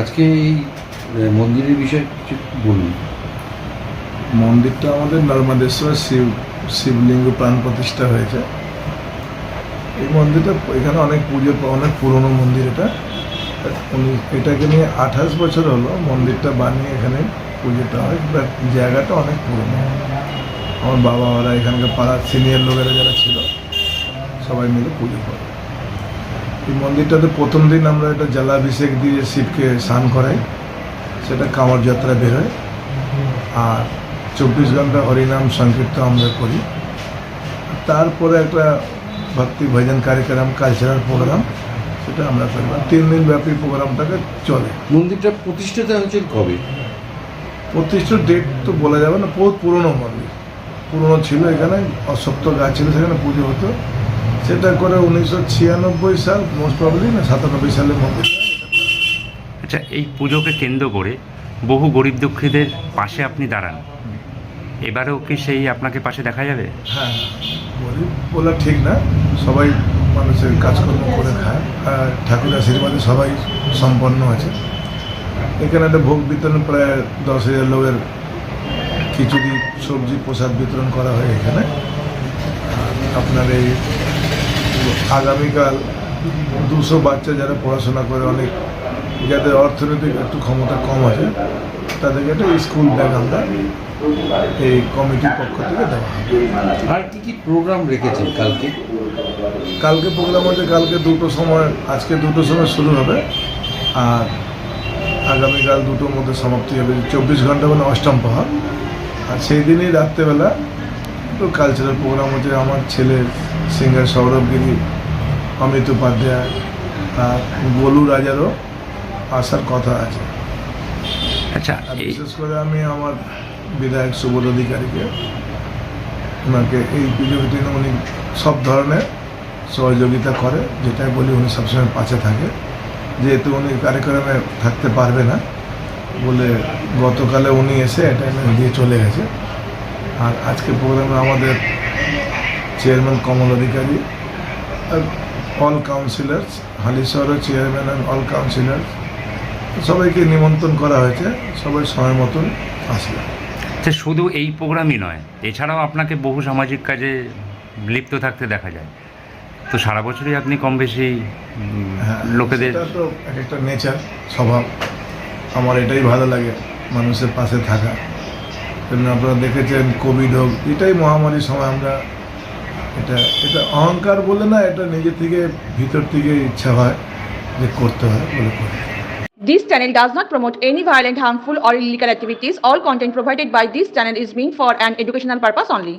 আজকে এই মন্দিরের বিষয়ে কিছু বলুন। মন্দিরটা আমাদের নর্মদেশ্বর শিব, শিবলিঙ্গ প্রাণ প্রতিষ্ঠা হয়েছে। এই মন্দিরটা এখানে অনেক পুজো, অনেক পুরনো মন্দির এটা। উনি, এটাকে নিয়ে আঠাশ বছর হলো মন্দিরটা বানিয়ে এখানে পুজোটা হয়, বাট জায়গাটা অনেক পুরনো। আমার বাবা ওরা এখানকার পাড়ার সিনিয়র লোকেরা যারা ছিল, সবাই মিলে পুজো করে। এই মন্দিরটাতে প্রথম দিন আমরা এটা জলাভিষেক দিয়ে শিবকে স্নান করাই। সেটা কামড় যাত্রা বেরোয় আর চব্বিশ ঘণ্টা হরিনাম সংকীর্তন আমরা করি। তারপরে একটা ভক্তি ভজন কার্যক্রম কালচারাল প্রোগ্রাম সেটা আমরা করি। তিন দিন ব্যাপী প্রোগ্রামটাকে চলে। মন্দিরটা প্রতিষ্ঠিত হয়েছে কবে? প্রতিষ্ঠিত ডেট তো বলা যাবে না। বহুত পুরনো মন্দির। পুরনো ছিল এখানে অসপ্ত গাছ ছিল সেখানে পুজো হতো। সেটা করে উনিশশো ছিয়ানব্বই সাল মোস্ট প্রবলি না সাতানব্বই সালের মধ্যে। আচ্ছা এই পুজোকে কেন্দ্র করে বহু গরিব দুঃখীদের পাশে আপনি দাঁড়ান। এবারেও কি সেই আপনাকে পাশে দেখা যাবে? হ্যাঁ গরিব বলা ঠিক না। সবাই মানুষের কাজকর্ম করে খায়। আর ঠাকুর আশীর্বাদে সবাই সম্পন্ন আছে। এখানে একটা ভোগ বিতরণ প্রায় দশ হাজার লোকের খিচুড়ি সবজি প্রসাদ বিতরণ করা হয় এখানে। আর আপনার এই আগামীকাল দুশো বাচ্চা যারা পড়াশোনা করে অনেক যাদের অর্থনৈতিক একটু ক্ষমতা কম আছে তাদেরকে একটা স্কুল ব্যাগ আমরা এই কমিটির পক্ষ থেকে দেওয়া আর কি কি প্রোগ্রাম রেখেছেন কালকে? কালকে প্রোগ্রাম আছে কালকে দুটো সময় আজকে দুটো সময় শুরু হবে আর আগামীকাল দুটোর মধ্যে সমাপ্তি হবে। চব্বিশ ঘণ্টা মানে অষ্টম প্রহর আর সেই দিনই রাত্রেবেলা তো কালচারাল প্রোগ্রাম হচ্ছে আমার ছেলে সিঙ্গার সৌরভ গিরি অমিত উপাধ্যায় আর গোলু রাজারও আসার কথা আছে। আচ্ছা বিশেষ করে আমি আমার বিধায়ক সুবোধ অধিকারীকে ওনাকে এই পুজোটি উনি সব ধরনের সহযোগিতা করে যেটাই বলি উনি সবসময় পাশে থাকে। যেহেতু উনি কার্যক্রমে থাকতে পারবে না বলে গতকালে উনি এসে এটা দিয়ে চলে গেছে। আর আজকে প্রোগ্রামে আমাদের chairman Kamal Adhikari all councillors হালিশহরের chairman and all councillors সবাইকে নিমন্ত্রণ করা হয়েছে সবাই সময় মতন আসবে। আচ্ছা শুধু এই প্রোগ্রামই নয় এছাড়াও আপনাকে বহু সামাজিক কাজে লিপ্ত থাকতে দেখা যায়। তো সারা বছরই আপনি কম বেশি হ্যাঁ, লোকেদের তো এক একটা নেচার স্বভাব। আমার এটাই ভালো লাগে মানুষের পাশে থাকা। আপনারা দেখেছেন কোভিড হোক এটাই মহামারীর সময় আমরা এটা এটা অহংকার বলে না এটা নিজে থেকে ভিতর থেকে ইচ্ছা হয় যে করতে হয় বলে করে This channel does not promote any violent, harmful, or illegal activities. All content provided by this channel is meant for an educational purpose only.